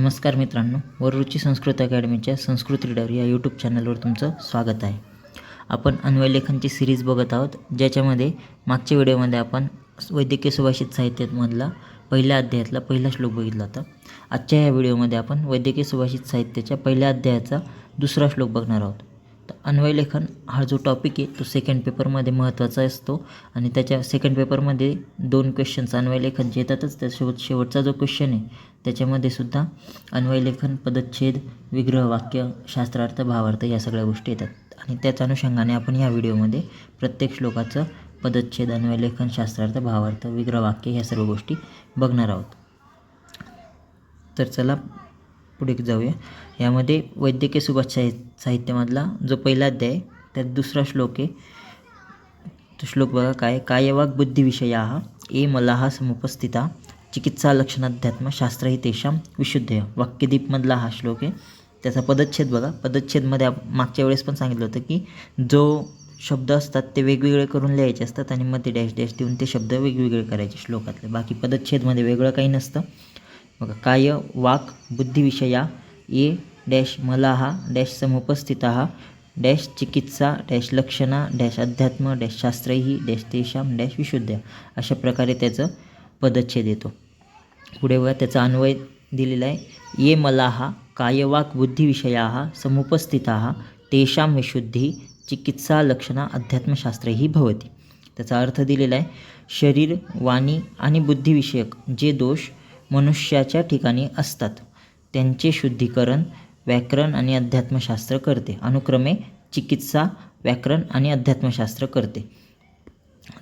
नमस्कार मित्रांनो वररुची संस्कृत अकॅडमीच्या संस्कृत रीडर या यूट्यूब चॅनलवर तुमचं स्वागत आहे. आपण अन्वय लेखनची सिरीज बघत आहोत ज्याच्यामध्ये मागच्या व्हिडिओमध्ये आपण वैद्यकीय सुभाषित साहित्यामधला पहिल्या अध्यायातला पहिला श्लोक बघितला होता. आजच्या या व्हिडिओमध्ये आपण वैद्यकीय सुभाषित साहित्याच्या पहिल्या अध्यायाचा दुसरा श्लोक बघणार आहोत. तर अन्वय लेखन हा जो टॉपिक आहे तो सेकंड पेपरमध्ये महत्त्वाचा असतो आणि त्याच्या सेकंड पेपरमध्ये दोन क्वेश्चन्स अन्वय लेखन जे येतातच शेवट शेवटचा जो क्वेश्चन आहे त्याच्यामध्ये सुद्धा अन्वय लेखन पदच्छेद विग्रह वाक्य शास्त्रार्थ भावार्थ या सगळ्या गोष्टी येतात. आणि त्याच अनुषंगाने आपण या व्हिडिओमध्ये प्रत्येक श्लोकाचं पदच्छेद अन्वय लेखन शास्त्रार्थ भावार्थ विग्रह वाक्य ह्या सर्व गोष्टी बघणार आहोत. तर चला पुढे जाऊया. यामध्ये वैद्यकीय सुभाष साहि साहित्यामधला जो पहिला अध्याय आहे, त्यात दुसरा श्लोक आहे. तो श्लोक बघा काय कायवाग बुद्धिविषया ए मलाहा समुपस्थिता। चिकित्सा लक्षणाध्यात्म शास्त्र ही तेषां विशुद्धय वाक्यदीपमधला हा श्लोक आहे. त्याचा पदच्छेद बघा. पदच्छेदमध्ये आप मागच्या वेळेस पण सांगितलं होतं की जो शब्द असतात ते वेगवेगळे करून लिहायचे असतात आणि मग ते डॅश डॅश देऊन ते शब्द वेगवेगळे करायचे श्लोकातले. बाकी पदच्छेदमध्ये वेगळं काही नसतं. बघा काय वाक बुद्धिविषया ये डॅश मलाहा डॅश समुपस्थिता डॅश चिकित्सा डॅश लक्षणा डॅश अध्यात्म डॅश शास्त्रही डॅश तेषाम डॅश विशुद्ध अशा प्रकारे त्याचं पदच्छेद येतो. पुढे व त्याचा अन्वय दिलेला आहे. ये मलाहा कायवाक बुद्धिविषया समुपस्थिता तेषां विशुद्धी चिकित्सा लक्षणा अध्यात्मशास्त्रही भवती. त्याचा अर्थ दिलेला आहे शरीर वाणी आणि बुद्धिविषयक जे दोष मनुष्याच्या ठिकाणी असतात त्यांचे शुद्धीकरण व्याकरण आणि अध्यात्मशास्त्र करते. अनुक्रमे चिकित्सा व्याकरण आणि अध्यात्मशास्त्र करते.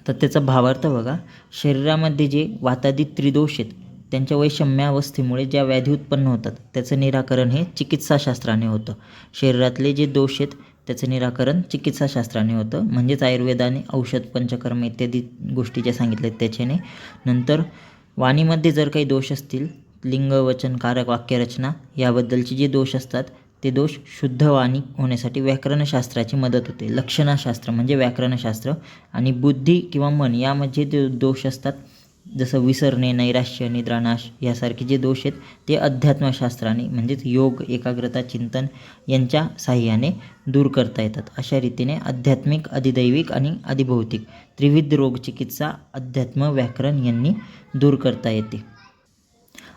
तर त्याचा भावार्थ बघा शरीरामध्ये जे वातादी त्रिदोष आहेत त्यांच्या वैषम्यावस्थेमुळे ज्या व्याधी उत्पन्न होतात त्याचं निराकरण हे चिकित्साशास्त्राने होतं. शरीरातले जे दोष आहेत त्याचं निराकरण चिकित्साशास्त्राने होतं. म्हणजेच आयुर्वेदाने औषध पंचकर्म इत्यादी गोष्टी ज्या सांगितल्या आहेत त्याच्याने. नंतर वाणीमध्ये जर काही दोष असतील लिंग वचन कारक वाक्यरचना याबद्दलचे जे दोष असतात ते दोष शुद्धवाणी होण्यासाठी व्याकरणशास्त्राची मदत होते. लक्षणाशास्त्र म्हणजे व्याकरणशास्त्र आणि बुद्धी किंवा मन यामध्ये जे दोष असतात जसं विसरणे नैराश्य निद्रानाश यासारखे जे दोष आहेत ते अध्यात्मशास्त्राने म्हणजेच योग एकाग्रता चिंतन यांच्या साह्याने दूर करता येतात. अशा रीतीने आध्यात्मिक अधिदैविक आणि अधिभौतिक त्रिविध रोगचिकित्सा अध्यात्म व्याकरण यांनी दूर करता येते.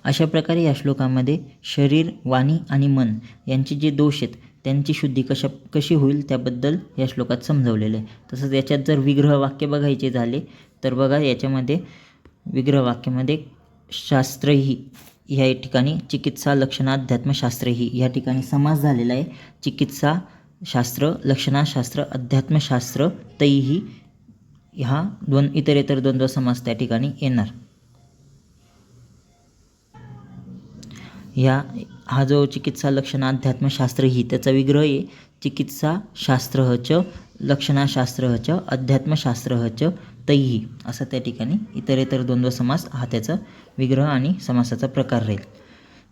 अशा प्रकारे या श्लोकामध्ये शरीर वाणी आणि मन यांचे जे दोष आहेत त्यांची शुद्धी कशा कशी होईल त्याबद्दल या श्लोकात समजवलेलं आहे. तसंच याच्यात जर विग्रह वाक्य बघायचे झाले तर बघा याच्यामध्ये विग्रह वाक्यामध्ये शास्त्रही ह्या ठिकाणी चिकित्सा लक्षणाध्यात्मशास्त्रही ह्या ठिकाणी समास झालेला आहे. चिकित्सा शास्त्र लक्षणाशास्त्र अध्यात्मशास्त्र तैही ह्या दोन इतरेतर द्वंद्व समास त्या ठिकाणी येणार. ह्या हा जो चिकित्सा लक्षण अध्यात्मशास्त्र ही त्याचा विग्रह आहे चिकित्सा शास्त्र च लक्षणाशास्त्र च अध्यात्मशास्त्र च तैही असं त्या ठिकाणी इतर इतर द्वंद्व समास हा त्याचा विग्रह आणि समासाचा प्रकार राहील.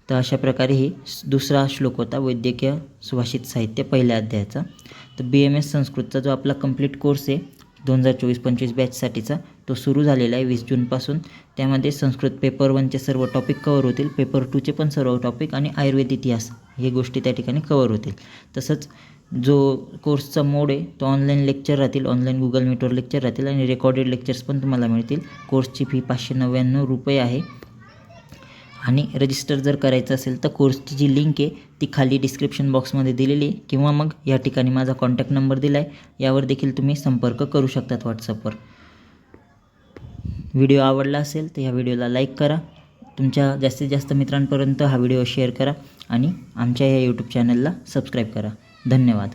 तर अशा प्रकारे हे दुसरा श्लोक होता वैद्यकीय सुभाषित साहित्य पहिल्या अध्यायाचा. तर बी एम एस संस्कृतचा जो आपला कंप्लीट कोर्स आहे दोन हजार चोवीस पंचवीस बॅचसाठीचा तो सुरू झालेला आहे वीस जूनपासून. त्यामध्ये संस्कृत पेपर वनचे सर्व टॉपिक कवर होतील. पेपर टूचे पण सर्व टॉपिक आणि आयुर्वेद इतिहास हे गोष्टी त्या ठिकाणी कवर होतील. तसंच जो कोर्सचा मोड आहे तो ऑनलाईन लेक्चर राहतील. ऑनलाईन गुगल मीटवर लेक्चर राहतील आणि रेकॉर्डेड लेक्चर्स पण तुम्हाला मिळतील. कोर्सची फी पाचशे नव्याण्णव रुपये आहे. आणि रजिस्टर जर करायचं असेल तर कोर्सची जी लिंक आहे ती खाली डिस्क्रिप्शन बॉक्समध्ये दिलेली आहे. किंवा मग या ठिकाणी माझा कॉन्टॅक्ट नंबर दिला आहे यावर देखील तुम्ही संपर्क करू शकतात व्हॉट्सअपवर व्हिडिओ आवडला असेल तर ह्या व्हिडिओला लाईक करा. तुमच्या जास्तीत जास्त मित्रांपर्यंत हा व्हिडिओ शेअर करा. आणि आमच्या या यूट्यूब चॅनलला सबस्क्राईब करा. धन्यवाद.